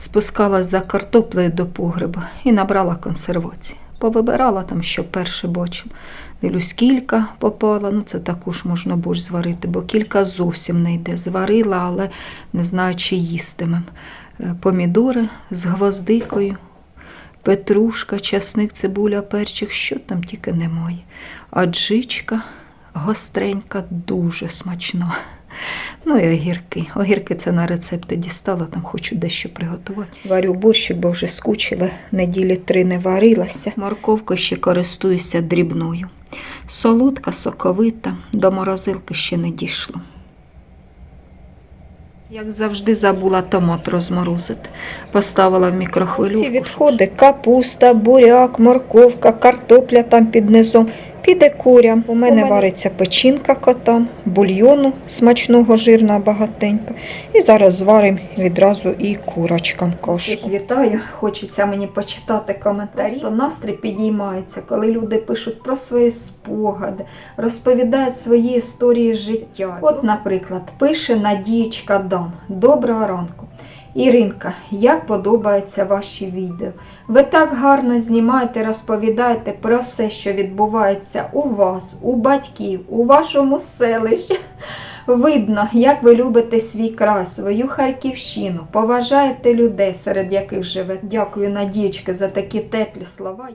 спускалась за картоплею до погреба і набрала консервації. Повибирала там, що перше бачила. Дивлюсь, кілька попала, ну це також можна борщ зварити, бо кілька зовсім не йде. Зварила, але не знаю, чи їстимем. Е, Помідори з гвоздикою, петрушка, часник, цибуля, перчик, що там тільки немає. Аджичка гостренька, дуже смачна. Ну і огірки. Огірки це на рецепти дістала, там хочу дещо приготувати. Варю борщик, бо вже скучила, неділі три не варилася. Морковкою ще користуюся дрібною. Солодка, соковита, до морозилки ще не дійшло. Як завжди, забула томат розморозити. Поставила в мікрохвильовку. Ці відходи капуста, буряк, морковка, картопля там під низом. Піде курям. У мене вариться печінка котам, бульйону смачного жирного багатенько. І зараз зваримо відразу і курочкам кашку. Вітаю, хочеться мені почитати коментарі. Просто настрій підіймається, коли люди пишуть про свої спогади, розповідають свої історії життя. От, наприклад, пише Надієчка Дан. Доброго ранку. Іринка, як подобаються ваші відео. Ви так гарно знімаєте, розповідаєте про все, що відбувається у вас, у батьків, у вашому селищі. Видно, як ви любите свій край, свою Харківщину, поважаєте людей, серед яких живете. Дякую, Надієчка, за такі теплі слова.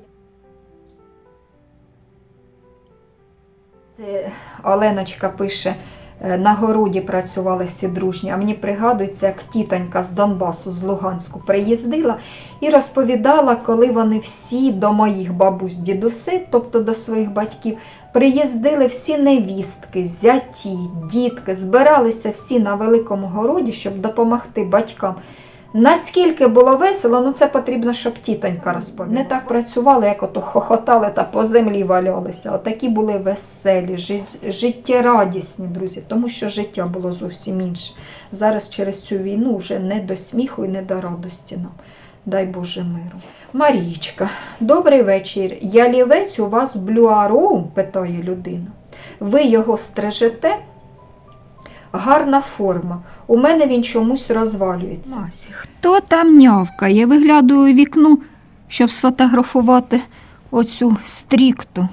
Це Оленочка пише. «Е, На городі працювали всі дружні, а мені пригадується, як тітонька з Донбасу, з Луганську, приїздила і розповідала, коли вони всі до моїх бабусь, дідуси, тобто до своїх батьків, приїздили всі невістки, зяті, дітки, збиралися всі на великому городі, щоб допомогти батькам. Наскільки було весело, ну це потрібно, щоб тітонька розповіла. Не так працювали, як ото хохотали та по землі валялися. Отакі були веселі, життєрадісні, друзі, тому що життя було зовсім інше. Зараз через цю війну вже не до сміху і не до радості нам. Дай Боже миру. Марічка, добрий вечір. Ялівець у вас блюароу? питає людина. Ви його стрижете? Гарна форма. У мене він чомусь розвалюється. Масі, хто там нявкає? Виглядаю вікно, щоб сфотографувати оцю стрікту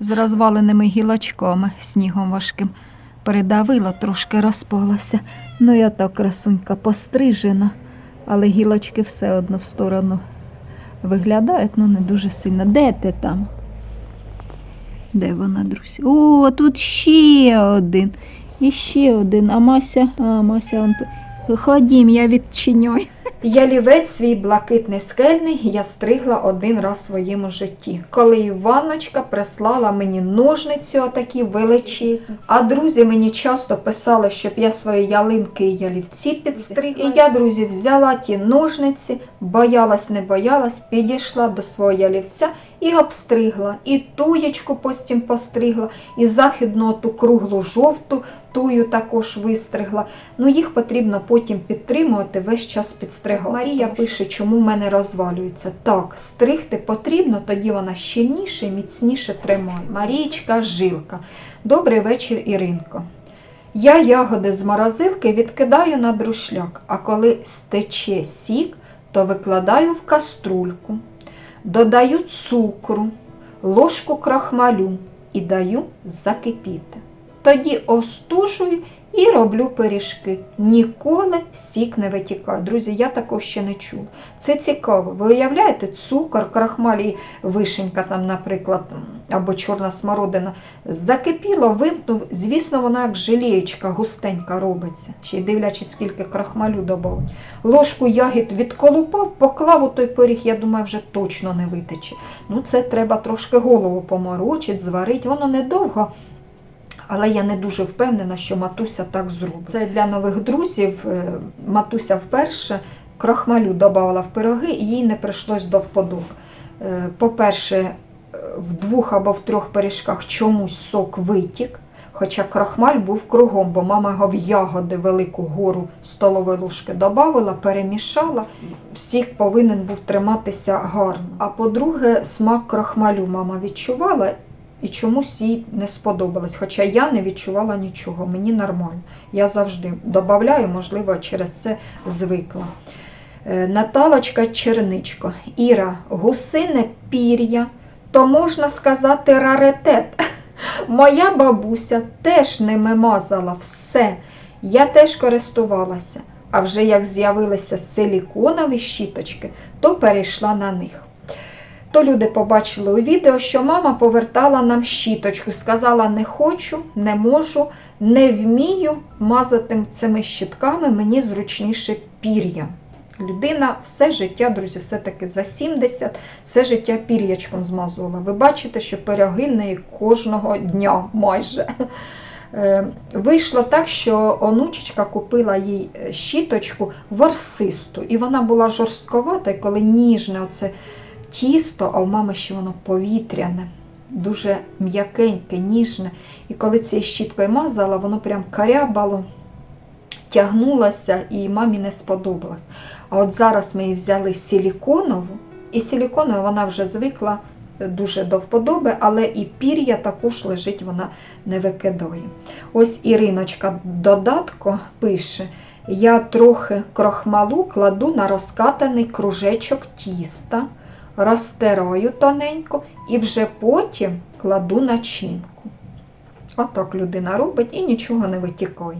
з розваленими гілочками, снігом важким. Передавила, трошки розпалася. Ну, я так красунька пострижена, але гілочки все одно в сторону виглядають, ну не дуже сильно. Де ти там? Де вона, друзі? О, тут ще один. І ще один. А Мася, а Мася, он... ходім, я відчиняю. Ялівець свій блакитний скельний я стригла один раз в своєму житті, коли Іваночка прислала мені ножниці отакі величезні. А друзі мені часто писали, щоб я свої ялинки і ялівці підстригла. І я, друзі, взяла ті ножниці, боялась, не боялась, підійшла до свого ялівця і обстригла. І туєчку потім постригла, і західну ту круглу жовту тую також вистригла. Ну їх потрібно потім підтримувати весь час підстригати. Марія пише, чому в мене розвалюється. Так, стригти потрібно, тоді вона щільніше і міцніше тримається. Марієчка жилка. Добрий вечір, Іринко. Я ягоди з морозилки відкидаю на друшляк, а коли стече сік, то викладаю в каструльку, додаю цукру, ложку крахмалю і даю закипіти. Тоді остужую і роблю пиріжки. Ніколи сік не витікає. Друзі, я такого ще не чула. Це цікаво. Ви уявляєте, цукор, крахмаль і вишенька, там, наприклад, або чорна смородина. Закипіло, вимкнув. Звісно, вона як желієчка густенька робиться. Ще й дивлячись, скільки крахмалю додав. Ложку ягід відколупав, поклав у той пиріг, я думаю, вже точно не витече. Ну, це треба трошки голову поморочити, зварити. Воно недовго. Але я не дуже впевнена, що матуся так зробить. Це для нових друзів. Е, Матуся вперше крахмалю додавала в пироги, і їй не прийшлось до вподоб. Е, По-перше, е, в двох або в трьох пиріжках чомусь сок витік, хоча крахмаль був кругом, бо мама його в ягоди велику гору столової ложки додавала, перемішала. Сік повинен був триматися гарно. А по-друге, смак крахмалю мама відчувала і чомусь їй не сподобалось. Хоча я не відчувала нічого, мені нормально. Я завжди додаю, можливо, через це звикла. Е, Наталочка Черничко. Іра, гусине пір'я, то можна сказати раритет. Моя бабуся теж ними мазала все. Я теж користувалася. А вже як з'явилися силіконові щіточки, то перейшла на них. То люди побачили у відео, що мама повертала нам щіточку, сказала: не хочу, не можу, не вмію мазати цими щітками, мені зручніше пір'я. Людина все життя, друзі, все-таки за 70, все життя пір'ячком змазувала. Ви бачите, що пироги в неї кожного дня майже. Е, Вийшло так, що онучечка купила їй е, щіточку ворсисту, і вона була жорстковата, і коли ніжне оце тісто, а у мами ще воно повітряне, дуже м'якеньке, ніжне. І коли цією щіткою мазала, воно прям карябало, тягнулося і мамі не сподобалось. А от зараз ми її взяли силіконову, і силіконову вона вже звикла дуже до вподоби, але і пір'я також лежить, вона не викидає. Ось Іриночка додатко пише: я трохи крохмалу кладу на розкатаний кружечок тіста, розтираю тоненько і вже потім кладу начинку. Отак людина робить і нічого не витікає.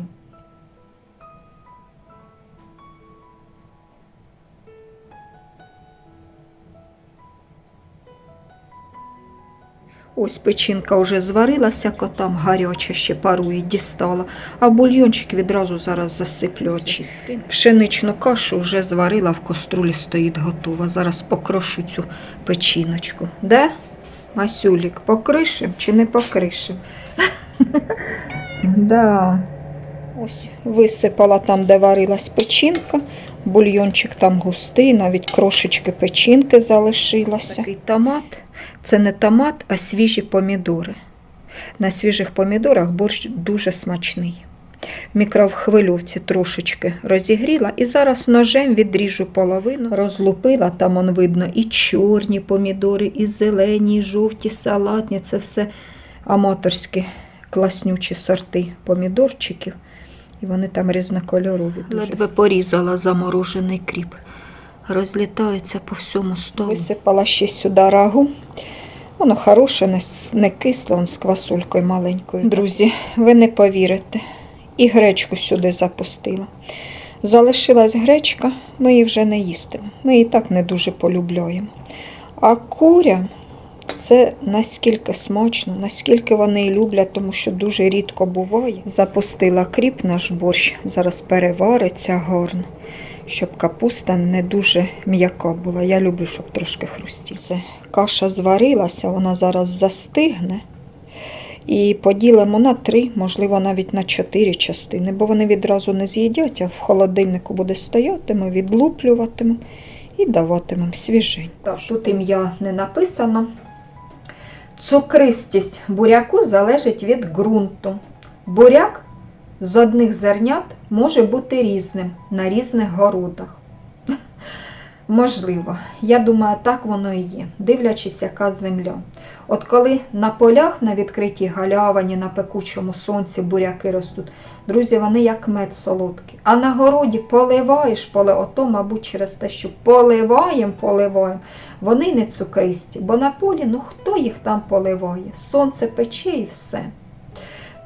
Ось печінка вже зварилася, котам гаряча ще парує, дістала, а бульйончик відразу зараз засиплю очистки. Пшеничну кашу вже зварила, в каструлі стоїть готова. Зараз покрошу цю печіночку. Де? Масюлік, покришим чи не покришим? Да. Ось висипала там, де варилась печінка. Бульйончик там густий, навіть крошечки печінки залишилося. Такий томат. Це не томат, а свіжі помідори. На свіжих помідорах борщ дуже смачний. В мікровхвильовці трошечки розігріла і зараз ножем відріжу половину. Розлупила, там он видно і чорні помідори, і зелені, і жовті, салатні. Це все аматорські класнючі сорти помідорчиків. І вони там різнокольорові. Ледве порізала заморожений кріп. Розлітається по всьому столу. Висипала ще сюди рагу. Воно хороше, не, кисле, он з квасулькою маленькою. Друзі, ви не повірите. І гречку сюди запустила. Залишилась гречка, ми її вже не їстимо. Ми її так не дуже полюбляємо. А куря це наскільки смачно, наскільки вони люблять, тому що дуже рідко буває. Запустила кріп наш борщ, зараз перевариться гарно, щоб капуста не дуже м'яка була. Я люблю, щоб трошки хрустіла. Каша зварилася, вона зараз застигне. І поділимо на три, можливо, навіть на чотири частини, бо вони відразу не з'їдять, а в холодильнику буде стояти, ми відлуплюватимемо і даватимемо свіжень. Так, тут ім'я не написано. Цукристість буряку залежить від ґрунту. Буряк з одних зернят може бути різним на різних городах. Можливо, я думаю, так воно і є, дивлячись, яка земля. От коли на полях на відкритій галявині, на пекучому сонці буряки ростуть, друзі, вони як мед солодкий. А на городі поливаєш, поле, ото, мабуть, через те, що поливаємо, поливаємо, вони не цукристі, бо на полі, ну хто їх там поливає? Сонце пече і все.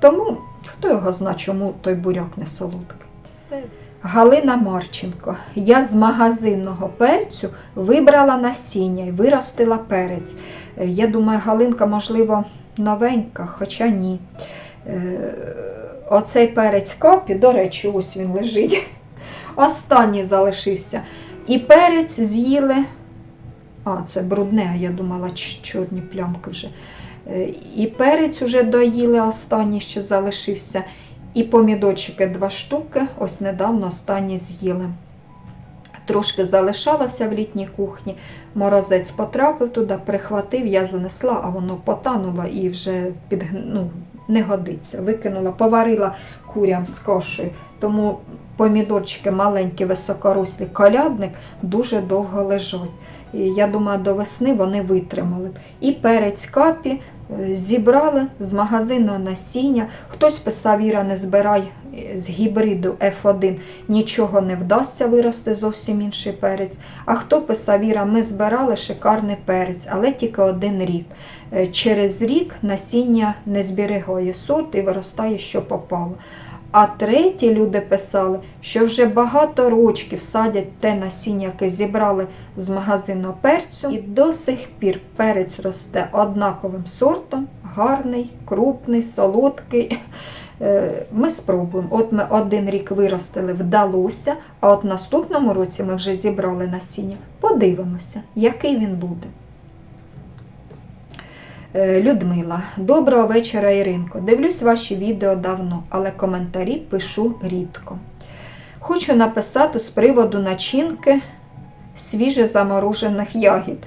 Тому хто його зна, чому той буряк не солодкий. Це Галина Марченко. Я з магазинного перцю вибрала насіння і виростила перець. Е, Я думаю, Галинка, можливо, новенька, хоча ні. Е, Оцей перець копі, до речі, ось він лежить. Останній залишився. І перець з'їли. А, це брудне, я думала, чорні плямки вже. Е, І перець уже доїли, останній ще залишився. І помідорчики два штуки, ось недавно останні з'їли. Трошки залишалося в літній кухні. Морозець потрапив туди, прихватив, я занесла, а воно потануло і вже під, ну, не годиться. Викинула, поварила курям з кашею. Тому помідорчики маленькі, високорослі, колядник дуже довго лежать. І я думаю, до весни вони витримали. б. І перець капі Зібрали з магазину насіння. Хтось писав, Іра, не збирай е, з гібриду F1, нічого не вдасться вирости зовсім інший перець. А хто писав, Іра, ми збирали шикарний перець, але тільки один рік. Е, Через рік насіння не зберігає сорт і виростає, що попало. А треті люди писали, що вже багато рочків садять те насіння, яке зібрали з магазину перцю, і до сих пір перець росте однаковим сортом, гарний, крупний, солодкий. Е, Ми спробуємо. От ми один рік виростили, вдалося, а от наступному році ми вже зібрали насіння. Подивимося, який він буде. Е, Людмила, доброго вечора, Іринко. Дивлюсь ваші відео давно, але коментарі пишу рідко. Хочу написати з приводу начинки свіже заморожених ягід,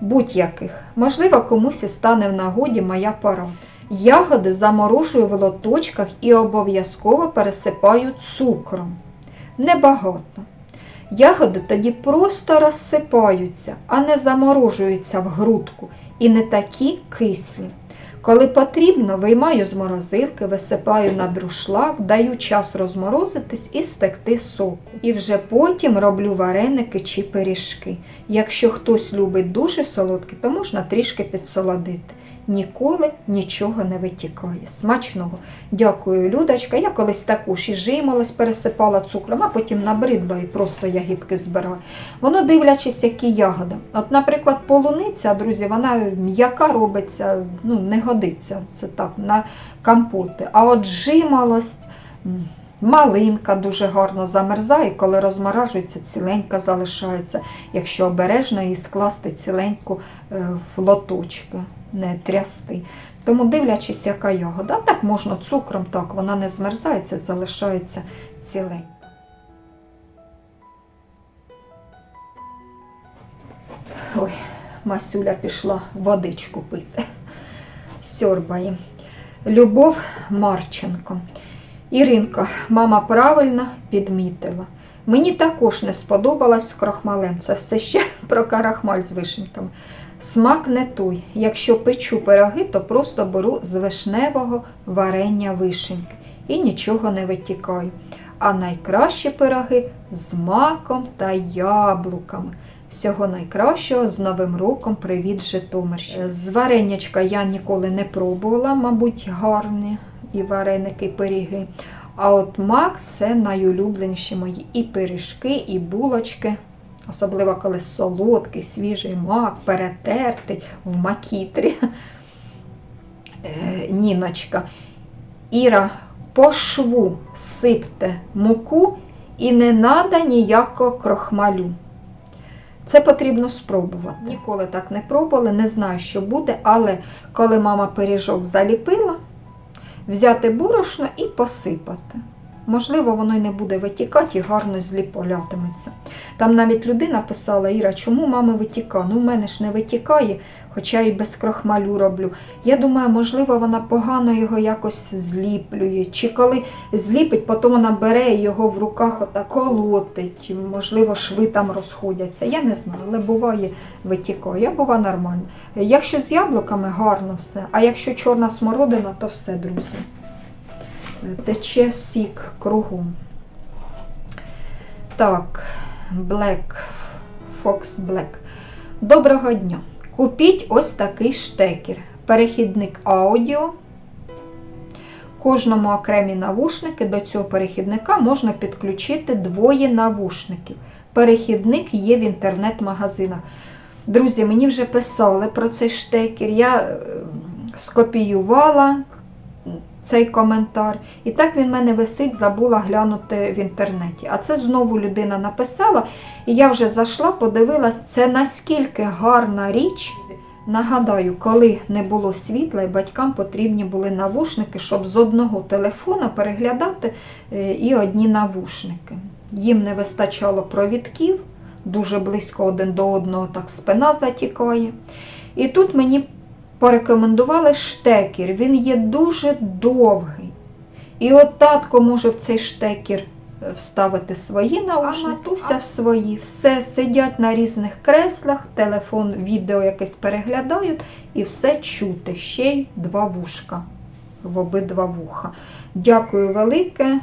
будь-яких. Можливо, комусь і стане в нагоді моя порада. Ягоди заморожую в лоточках і обов'язково пересипаю цукром. Небагато. Ягоди тоді просто розсипаються, а не заморожуються в грудку і не такі кислі. Коли потрібно, виймаю з морозилки, висипаю на друшлак, даю час розморозитись і стекти соку. І вже потім роблю вареники чи пиріжки. Якщо хтось любить дуже солодкі, то можна трішки підсолодити. Ніколи нічого не витікає. Смачного. Дякую, Людочка. Я колись таку ж і жимолась, пересипала цукром, а потім набридла і просто ягідки збираю. Воно дивлячись, які ягоди. От, наприклад, полуниця, друзі, вона м'яка робиться, ну, не годиться це так, на компоти. А от жимолость, м, малинка дуже гарно замерзає, коли розморажується, ціленька залишається, якщо обережно її скласти ціленьку е, в лоточки, не трясти. Тому дивлячись, яка ягода. Так можна цукром, так, вона не змерзається, залишається ціленька. Ой, Масюля пішла водичку пити. Сьорбає. Любов Марченко. Іринка, мама правильно підмітила. Мені також не сподобалось з крохмалем. Це все ще про карахмаль з вишеньками. Смак не той. Якщо печу пироги, то просто беру з вишневого варення вишеньки і нічого не витікаю. А найкращі пироги з маком та яблуками. Всього найкращого з Новим роком привіт Житомирщині. З варенячка я ніколи не пробувала, мабуть, гарні і вареники, і пиріги. А от мак це найулюбленіші мої і пиріжки, і булочки. Особливо коли солодкий, свіжий мак, перетертий в макітрі. Е, Ніночка. Іра, по шву сипте муку і не треба ніякого крохмалю. Це потрібно спробувати. Ніколи так не пробували, не знаю, що буде, але коли мама пиріжок заліпила, взяти борошно і посипати. Можливо, воно й не буде витікати і гарно зліполятиметься. Там навіть людина писала, Іра, чому мама витікає? Ну, в мене ж не витікає, хоча і без крохмалю роблю. Я думаю, можливо, вона погано його якось зліплює. Чи коли зліпить, потім вона бере і його в руках отак колотить. Можливо, шви там розходяться. Я не знаю, але буває витікає, а буває нормально. Якщо з яблуками, гарно все. А якщо чорна смородина, то все, друзі. Тече сік кругом. Так, Black, Fox Black. Доброго дня. Купіть ось такий штекер. Перехідник аудіо. Кожному окремі навушники до цього перехідника можна підключити двоє навушників. Перехідник є в інтернет-магазинах. Друзі, мені вже писали про цей штекер. Я е, скопіювала цей коментар. І так він в мене висить, забула глянути в інтернеті. А це знову людина написала, і я вже зайшла, подивилась, це наскільки гарна річ. Нагадаю, коли не було світла, і батькам потрібні були навушники, щоб з одного телефона переглядати е, і одні навушники. Їм не вистачало провідків, дуже близько один до одного так спина затікає. І тут мені порекомендували штекер. Він є дуже довгий. І от татко може в цей штекер е, вставити свої наушники, а матуся в свої. Все сидять на різних креслах, телефон, відео якесь переглядають і все чути. Ще й два вушка в обидва вуха. Дякую велике.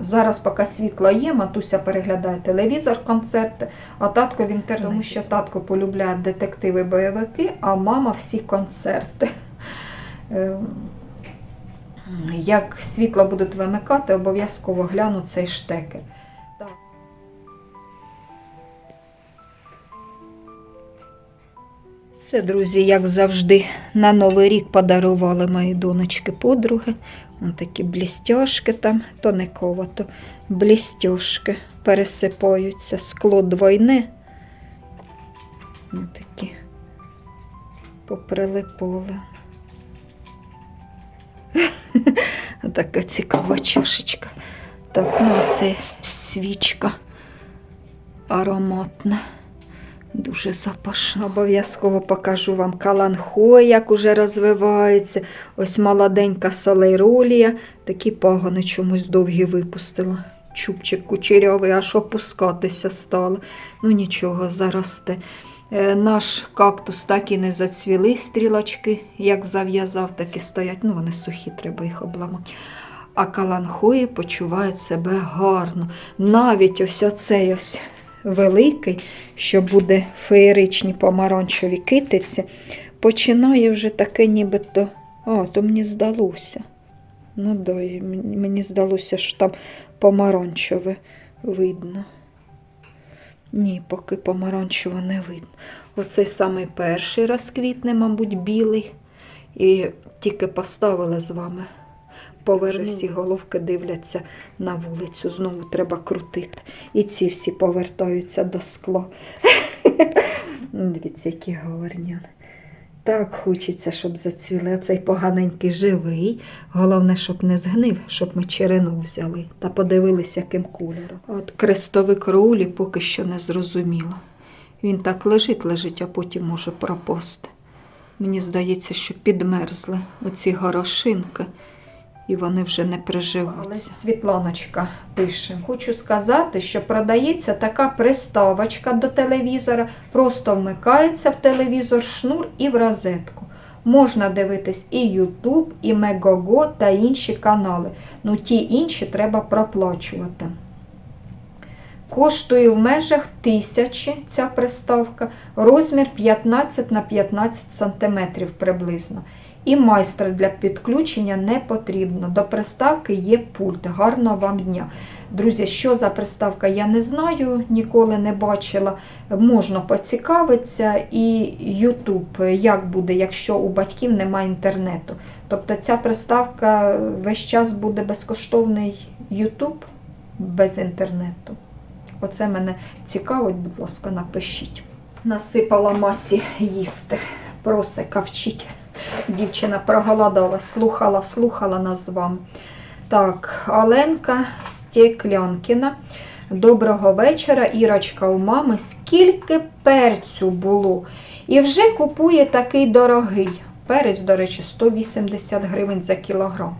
Зараз, поки світло є, матуся переглядає телевізор, концерти, а татко в інтернеті. Тому що татко полюбляє детективи, бойовики, а мама всі концерти. Ем, Як світло будуть вимикати, обов'язково гляну цей штекер. Це, друзі, як завжди, на Новий рік подарували мої донечки подруги. Ось такі блістяшки там, то не кова, то блістяшки пересипаються, скло двойне. Ось такі поприлипали. Така цікава чашечка. Так, ну це свічка ароматна. Дуже запашна. Обов'язково покажу вам каланхой, як уже розвивається. Ось молоденька солейролія. Такі пагони чомусь довгі випустила. Чубчик кучерявий, аж опускатися стало. Ну нічого, заросте. Е, Наш кактус так і не зацвіли стрілочки, як зав'язав, так і стоять. Ну, вони сухі, треба їх обламати. А каланхої почувають себе гарно. Навіть ось оцей ось великий, що буде феєричні помаранчеві китиці, починає вже таке нібито. А, то мені здалося. Ну да, мені здалося, що там помаранчеве видно. Ні, поки помаранчево не видно. Оцей самий перший розквітне, мабуть, білий. І тільки поставили з вами. Поверх всі головки дивляться на вулицю. Знову треба крутити. І ці всі повертаються до скла. Дивіться, які гарні. Так хочеться, щоб зацвіли. Цей поганенький живий. Головне, щоб не згнив, щоб ми черену взяли та подивилися, яким кольором. От крестовик Роулі поки що не зрозуміло. Він так лежить, лежить, а потім може пропасти. Мені здається, що підмерзли оці горошинки, і вони вже не приживуться. Але Світланочка пише: Хочу сказати, що продається така приставочка до телевізора, просто вмикається в телевізор шнур і в розетку. Можна дивитись і YouTube, і Мегого та інші канали. Ну ті інші треба проплачувати. Коштує в межах тисячі ця приставка, розмір 15 на 15 см приблизно. І майстра для підключення не потрібно. До приставки є пульт. Гарного вам дня. Друзі, що за приставка, я не знаю, ніколи не бачила. Можна поцікавитися. І YouTube, як буде, якщо у батьків немає інтернету. Тобто ця приставка весь час буде безкоштовний YouTube без інтернету. Оце мене цікавить, будь ласка, напишіть. Насипала масі їсти. Просе, кавчіть. Дівчина проголодалась, слухала, слухала нас з вами. Так, Оленка Стеклянкіна. Доброго вечора, Ірочка у мами. Скільки перцю було? І вже купує такий дорогий. Перець, до речі, 180 гривень за кілограм.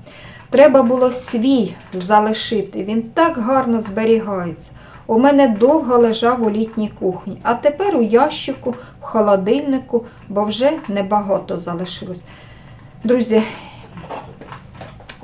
Треба було свій залишити. Він так гарно зберігається. У мене довго лежав у літній кухні, а тепер у ящику, в холодильнику, бо вже небагато залишилось. Друзі,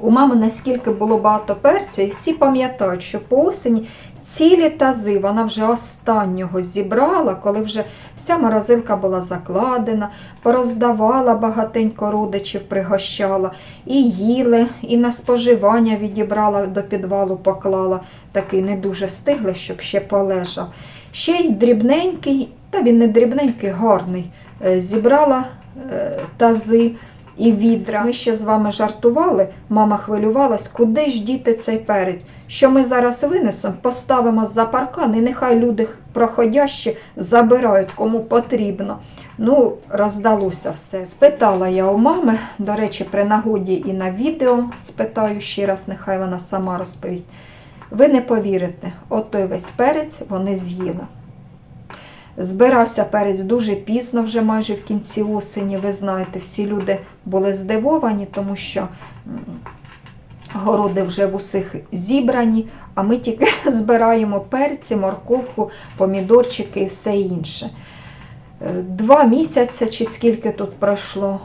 у мами наскільки було багато перця, і всі пам'ятають, що по осені цілі тази вона вже останнього зібрала, коли вже вся морозилка була закладена, пороздавала багатенько родичів, пригощала, і їли, і на споживання відібрала до підвалу, поклала. Такий не дуже стиглий, щоб ще полежав. Ще й дрібненький, та він не дрібненький, гарний. е, Зібрала е, тази і відра. Ми ще з вами жартували, мама хвилювалась, куди ж діти цей перець? Що ми зараз винесемо, поставимо за паркан, і нехай люди проходящі забирають, кому потрібно. Ну, роздалося все. Спитала я у мами, до речі, при нагоді і на відео спитаю ще раз, нехай вона сама розповість. Ви не повірите, от той весь перець вони з'їли. Збирався перець дуже пізно, вже майже в кінці осені. Ви знаєте, всі люди були здивовані, тому що Городи вже в усіх зібрані, а ми тільки збираємо перці, морковку, помідорчики і все інше. Е, Два місяці чи скільки тут пройшло.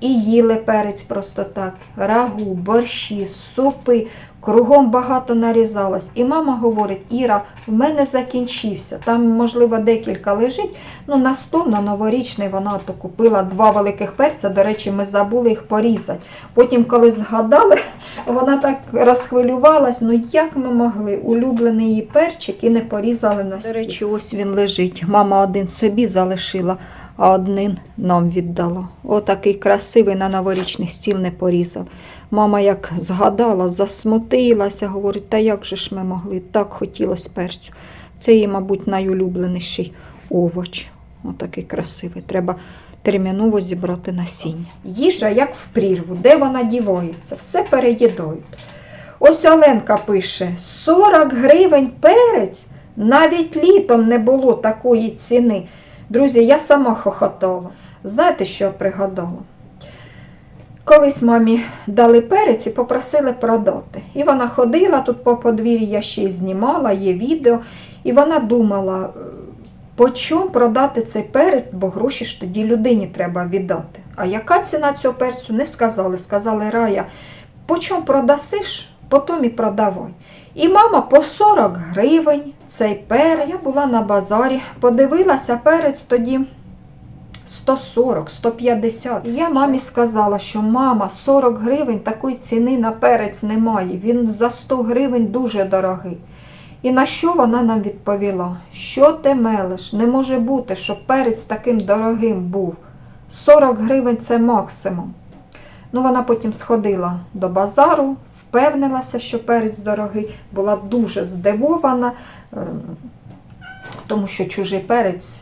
І їли перець просто так. Рагу, борщі, супи, кругом багато нарізалось. І мама говорить: Іра, в мене закінчився. Там, можливо, декілька лежить. Ну, на стол, на новорічний вона то купила два великих перця. До речі, ми забули їх порізати. Потім, коли згадали, вона так розхвилювалась. Ну як ми могли? Улюблений її перчик і не порізали на стіл. До речі, ось він лежить. Мама один собі залишила, а один нам віддала. Отакий красивий на новорічний стіл не порізав. Мама як згадала, засмутилася, говорить, та як же ж ми могли, так хотілося перцю. Це її, мабуть, найулюбленіший овоч. Отакий красивий. Треба терміново зібрати насіння. Їжа як в прірву, де вона дівається, все переїдають. Ось Оленка пише: 40 гривень перець. Навіть літом не було такої ціни. Друзі, я сама хохотала. Знаєте, що я пригадала? Колись мамі дали перець і попросили продати. І вона ходила тут по подвір'ї, я ще й знімала, є відео, і вона думала, е, по чому продати цей перець, бо гроші ж тоді людині треба віддати. А яка ціна цього перцю? Не сказали. Сказали, Рая, по чому продасиш, потім і продавай. І мама по 40 гривень цей перець. Я була на базарі, подивилася перець тоді 140, 150. І я мамі сказала, що мама, 40 гривень такої ціни на перець немає. Він за 100 гривень дуже дорогий. І на що вона нам відповіла? Що ти мелиш? Не може бути, щоб перець таким дорогим був. 40 гривень це максимум. Ну, вона потім сходила до базару, впевнилася, що перець дорогий, була дуже здивована, ем, тому що чужий перець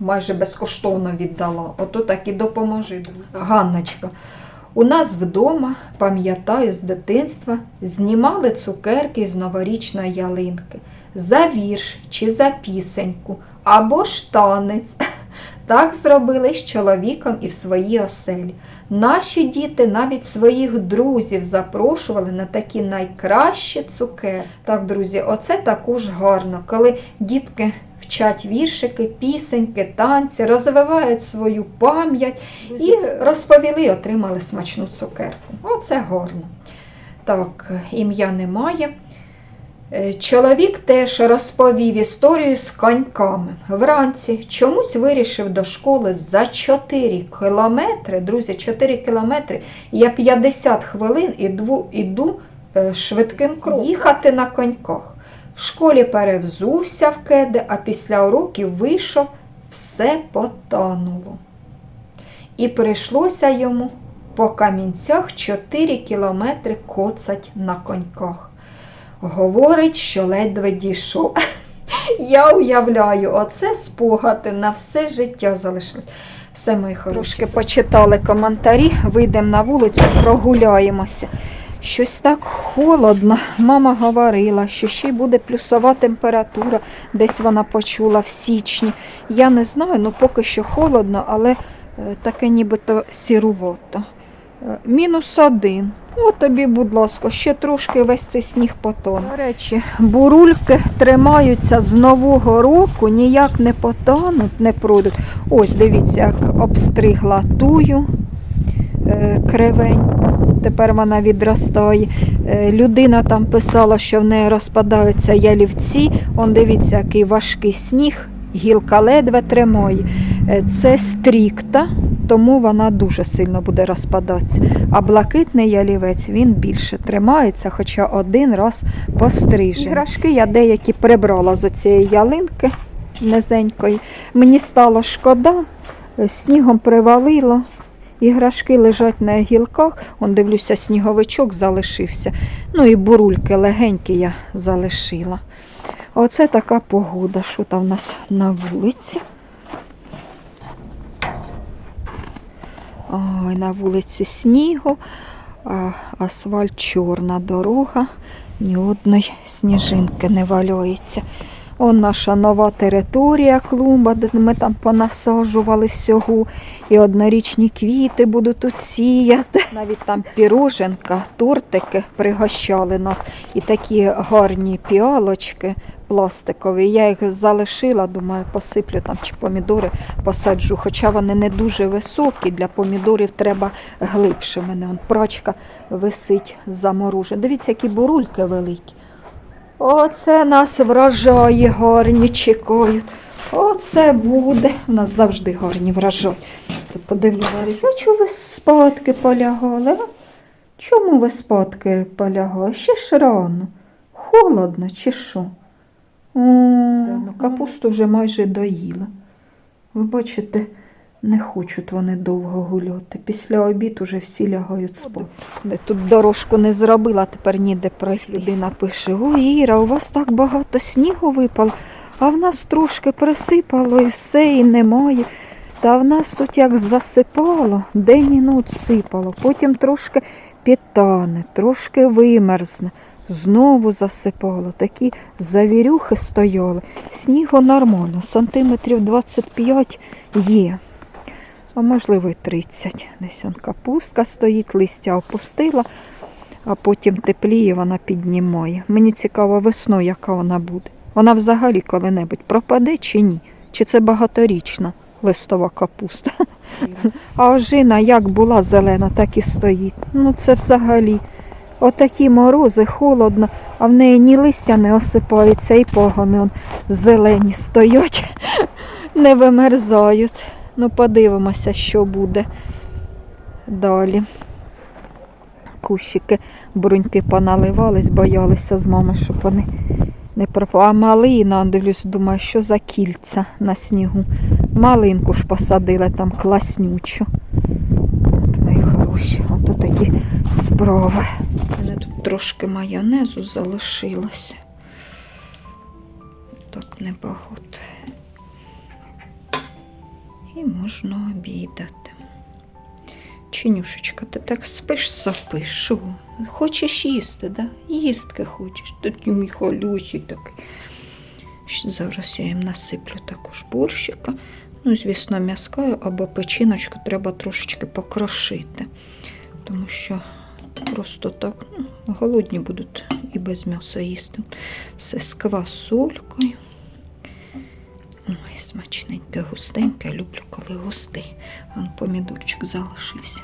майже безкоштовно віддала. Ото так і допоможи, друзі. Ганночка. У нас вдома, пам'ятаю, з дитинства знімали цукерки з новорічної ялинки за вірш чи за пісеньку, або ж танець. Так зробили з чоловіком і в своїй оселі. Наші діти навіть своїх друзів запрошували на такі найкращі цукерки. Так, друзі, оце також гарно, коли дітки вчать віршики, пісеньки, танці, розвивають свою пам'ять і розповіли, отримали смачну цукерку. Оце гарно. Так, ім'я немає. Е, Чоловік теж розповів історію з коньками. Вранці чомусь вирішив до школи за 4 кілометри. Друзі, 4 кілометри. Я 50 хвилин іду, іду е, швидким кроком. Їхати на коньках. В школі перевзувся в кеди, а після уроків вийшов, все потонуло. І прийшлося йому по камінцях 4 кілометри коцать на коньках. Говорить, що ледве дійшов. Я уявляю, оце спогади на все життя залишилось. Все, мої хороші. Трошки почитали коментарі, вийдемо на вулицю, прогуляємося. Щось так холодно. Мама говорила, що ще й буде плюсова температура, десь вона почула в січні. Я не знаю, ну поки що холодно, але е, таке нібито сірувато. Е, Мінус один. От тобі, будь ласка, ще трошки весь цей сніг потоне. До речі, бурульки тримаються з нового року, ніяк не потонуть, не пройдуть. Ось, дивіться, як обстригла тую е, кривенько. Тепер вона відростає. Е, Людина там писала, що в неї розпадаються ялівці. Он дивіться, який важкий сніг, гілка ледве тримає. Це стрікта, тому вона дуже сильно буде розпадатися. А блакитний ялівець він більше тримається, хоча один раз пострижений. Іграшки я деякі прибрала з цієї ялинки низенької. Мені стало шкода, е, снігом привалило. Іграшки лежать на гілках, он дивлюся, сніговичок залишився. Ну і бурульки легенькі я залишила. Оце така погода, що там у нас на вулиці. Ой, на вулиці снігу, а асфальт чорна дорога, ні одної сніжинки не валяється. Он наша нова територія клумба, де ми там понасаджували всього. І однорічні квіти будуть тут сіяти. Навіть там піроженка, тортики пригощали нас. І такі гарні піалочки пластикові. Я їх залишила, думаю, посиплю там чи помідори посаджу. Хоча вони не дуже високі, для помідорів треба глибше. У мене он прачка висить заморожена. Дивіться, які бурульки великі. Оце нас врожаї гарні чекають. Оце буде. У нас завжди гарні врожаї. Тут а чого ви спадки полягали? Чому ви спадки полягали? Ще ж рано. Холодно чи що? Все, ну, капусту вже майже доїла. Ви бачите, не хочуть вони довго гуляти. Після обід уже всі лягають спати. Тут дорожку не зробила, тепер ніде пройти. Людина пише: Ой, Іра, у вас так багато снігу випало, а в нас трошки присипало і все, і немає. Та в нас тут як засипало, день і ніч сипало, потім трошки підтане, трошки вимерзне, знову засипало. Такі завірюхи стояли. Снігу нормально, сантиметрів 25 є. А можливо, й 30. Десь он капустка стоїть, листя опустила, а потім тепліє, вона піднімає. Мені цікаво весною, яка вона буде. Вона взагалі коли-небудь пропаде чи ні? Чи це багаторічна листова капуста? А ожина як була зелена, так і стоїть. Ну це взагалі. Отакі морози, холодно, а в неї ні листя не осипається, і погони он зелені стоять, не вимерзають. Ну, подивимося, що буде далі. Кущики, бруньки поналивались, боялися з мами, щоб вони не пропали. А малина, дивлюсь, думаю, що за кільця на снігу. Малинку ж посадили там класнючу. От мої хороші, ото такі справи. У мене тут трошки майонезу залишилося. Так небагато. І можна обідати. Чинюшечка, ти так спиш сапиш. Хочеш їсти, да? Їстки хочеш. Тут мій халюсі такий. Зараз я їм насиплю також борщика. Ну, звісно, м'яскою або печіночку треба трошечки покрошити. Тому що просто так ну, голодні будуть і без м'яса їсти. Все з квасолькою. Смачненьке, густеньке. Люблю, коли густий. Вон помідорчик залишився.